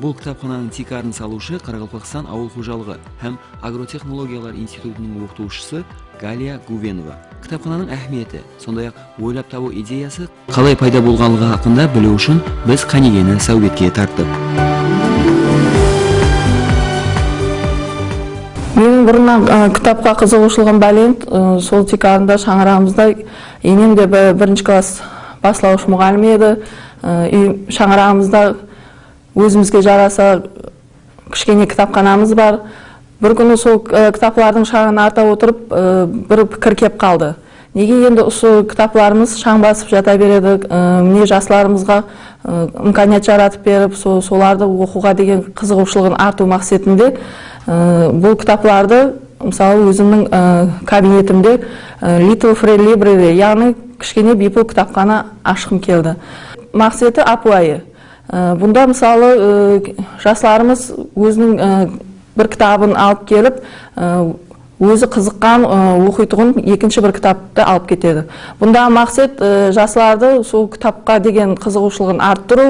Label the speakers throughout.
Speaker 1: бұл кітапхананың тикарын салушы қарақалпақстан ауыл қожалығы һәм агротехнологиялар институтының оқытушысы галия гувенова. Кітапхананың әһмиеті сондай ақ ойлап табу идеясы қалай пайда болғанлығы хақында білу үшін біз қанегені сәубетке тарттық.
Speaker 2: Менің бұрыннан кітапқа қызығушылығым бәлен сол тикарында шаңырағымызда енем де бір- бірінші класс бастауыш мұғалім еді. Үй- шаңырағымызда өзімізге жараса кішкене кітапханамыз бар. бір күні сол ә, кітаплардың шаңын арта отырып ә, бір пікір кеп қалды. Неге енді осы кітапларымыз шаң басып жата береді? Ә, міне жастарымызға ә, жаратып беріп со- соларды оқуға деген қызығушылығын арту мақсатында ә, бұл кітапларды мысалы өзімнің ә, кабинетімде ә, Little Free Library яғни кішкене бипыл кітапхана ашқым келді. Мақсаты апуайы бұнда мысалы жастарымыз өзінің ә, бір кітабын алып келіп ә, өзі қызыққан ә, оқитұғын екінші бір кітапты алып кетеді. Бұнда мақсат жастарды сол кітапқа деген қызығушылығын арттыру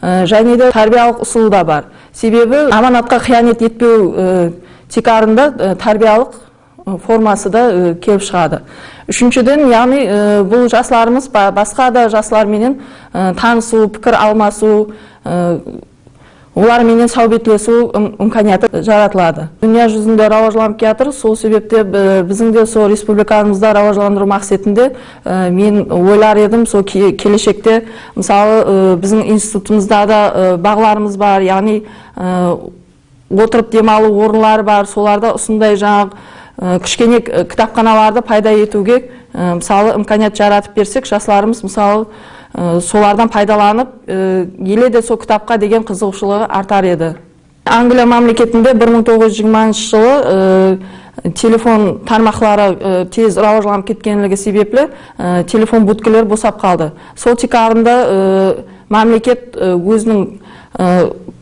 Speaker 2: және де тәрбиялық ұсыл да бар. Себебі аманатқа қиянат етпеу тикарында ә, тәрбиялық ә, формасы да ә, келіп шығады үшіншіден яғни ә, бұл жастарымыз ба- басқа да жастарменен ә, танысу пікір алмасу ә, оларменен саубетлесу ым- имканияты жаратылады дүния жүзінде рауажланып келатыр сол себепте бі- біздің де сол республикамызда рауажландыру мақсатында ә, мен ойлар едім сол ке- келешекте мысалы ә, біздің институтымызда да ә, бағларымыз бар яғни ә, отырып демалу орынлары бар соларда осындай жаңағы ә, кішкене к- кітапханаларды пайда етуге ә, мысалы имканият жаратып берсек жастарымыз мысалы солардан пайдаланып еле де сол кітапқа деген қызығушылығы артар еді. Англия мемлекетінде 1920 жылы телефон тармақлары ә, тез рауажланып кеткенлігі себеплі телефон будкілер босап қалды. Сол тикарында мемлекет өзінің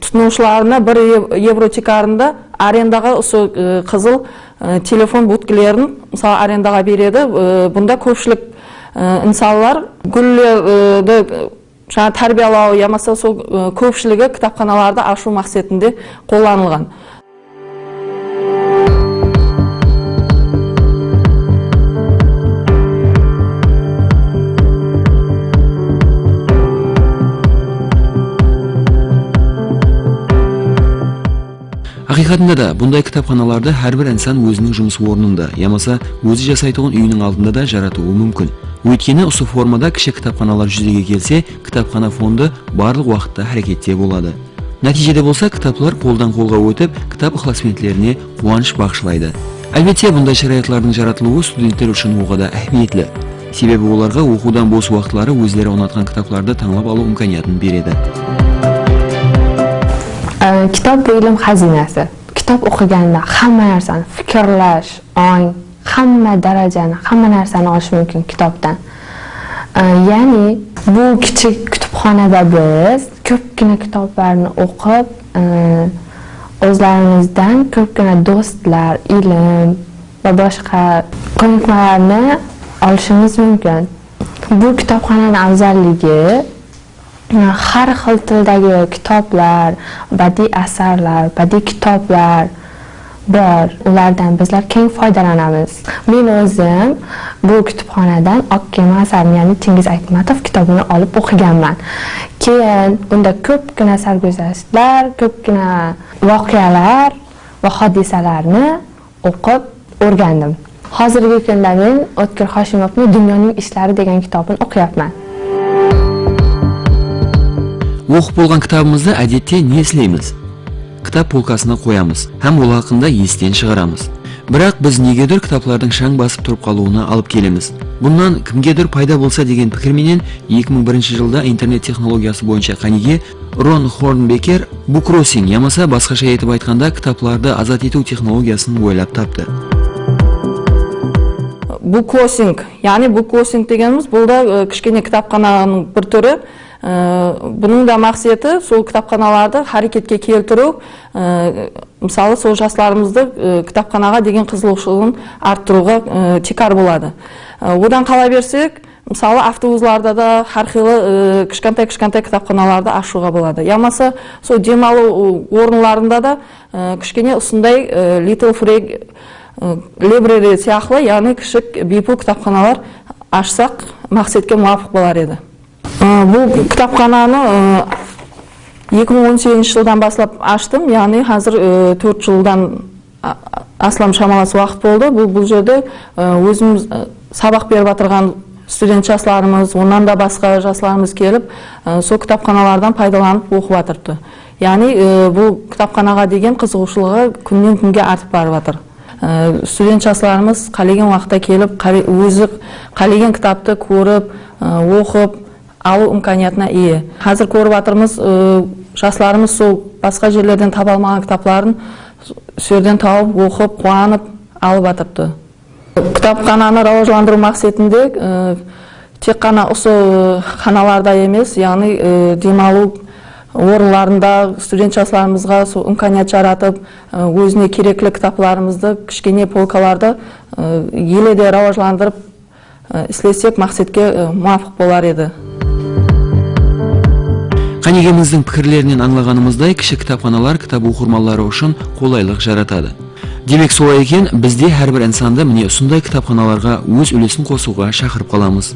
Speaker 2: тұтынушыларына бір ев- евро тикарында арендаға осы қызыл телефон будкілерін мысалы арендаға береді. Бұнда көпшілік инсанлар гүлдерді жаңа тәрбиелау я болмаса сол көпшілігі кітапханаларды ашу мақсатында қолданылған.
Speaker 1: Ақиқатында да бұндай кітапханаларды әрбір інсан өзінің жұмыс орнында ямаса өзі жасайтұғын үйінің алдында да жаратуы мүмкін. Өйткені осы формада кіші кітапханалар жүзеге келсе кітапхана фонды барлық уақытта әрекетте болады. Нәтижеде болса кітаплар қолдан қолға өтіп кітап ықыласменділеріне қуаныш бағышлайды. Әлбетте бұндай шариғатлардың жаратылуы студенттер үшін оға да әһмиетлі. Себебі оларға оқудан бос уақытлары өздері ұнатқан кітапларды таңдап алу имканиятын береді.
Speaker 3: Kitob bu ilm xazinasi kitob o'qiganda hamma narsani fikrlash ong hamma darajani hamma narsani olish mumkin kitobdan ya'ni bu kichik kutubxonada biz ko'pgina kitoblarni o'qib o'zlarimizdan ko'pgina do'stlar ilm va boshqa ko'nikmalarni olishimiz mumkin bu kitobxonani afzalligi har xil tildagi kitoblar badiiy asarlar badiiy kitoblar bor. Ulardan bizlar keng foydalanamiz. Men o'zim bu kutubxonadan oq kema asarini ya'ni chingiz aytmatov kitobini olib o'qiganman. Keyin unda ko'pgina sarguzashtlar ko'pgina voqealar va hodisalarni o'qib o'rgandim. Hozirgi kunda men o'tkir hoshimovni dunyoning ishlari degan kitobini o'qiyapman.
Speaker 1: Оқып болған кітабымызды әдетте не істейміз кітап полкасына қоямыз һәм ол хақында естен шығарамыз. Бірақ біз негедір кітаплардың шаң басып тұрып қалуына алып келеміз. Бұнан кімгедір пайда болса деген пікірменен 2001 жылда интернет технологиясы бойынша қанеге рон хорнбекер букросинг ямаса басқаша етіп айтқанда кітапларды азат ету технологиясын ойлап тапты.
Speaker 2: Буккосинг яғни буккосинг дегеніміз бұл да кішкене кітапхананың бір түрі. Бұның да мақсаты сол кітапханаларды харекетке келтіру. Мысалы сол жастарымызды кітапханаға деген қызығушылығын арттыруға тикар болады. Одан қала берсек мысалы автобустарда да әрқилы кішкентай кішкентай кітапханаларды ашуға болады. Я болмаса сол демалу орындарында да кішкене осындай little free либрери сияқты яғни кішік бейпул кітапханалар ашсақ мақсатке муафық болар еді бұл кітапхананы э, 2018 жылдан бастап аштым яғни қазір төрт жылдан а- а- астам шамалас уақыт болды бұл бұл жерде өзіміз сабақ беріп жатырған студент жастарымыз онан да басқа жастарымыз келіп сол кітапханалардан пайдаланып оқып жатырды яғни бұл кітапханаға деген қызығушылығы күннен күнге артып барып жатыр студент жастарымыз қалеген уақытта келіп өзі қалеген кітапты көріп э, оқып алу имканиятына ие. Қазір көріп жатырмыз э, жастарымыз сол басқа жерлерден таба алмаған кітапларын сол тауып оқып қуанып алып жатырды кітапхананы рауажландыру мақсатында э, тек қана осы ханаларда емес яғни э, демалу орындарында студент жастарымызға сол имканият жаратып өзіне керекті кітапларымызды кішкене полкаларды э, еледе рауажландырып істесек мақсатке муафық болар еді.
Speaker 1: Қанегеміздің пікірлерінен аңлағанымыздай кіші кітапханалар кітап оқырманлары үшін қолайлық жаратады. Демек солай екен бізде әрбір інсанды міне осындай кітапханаларға өз үлесін қосуға шақырып қаламыз.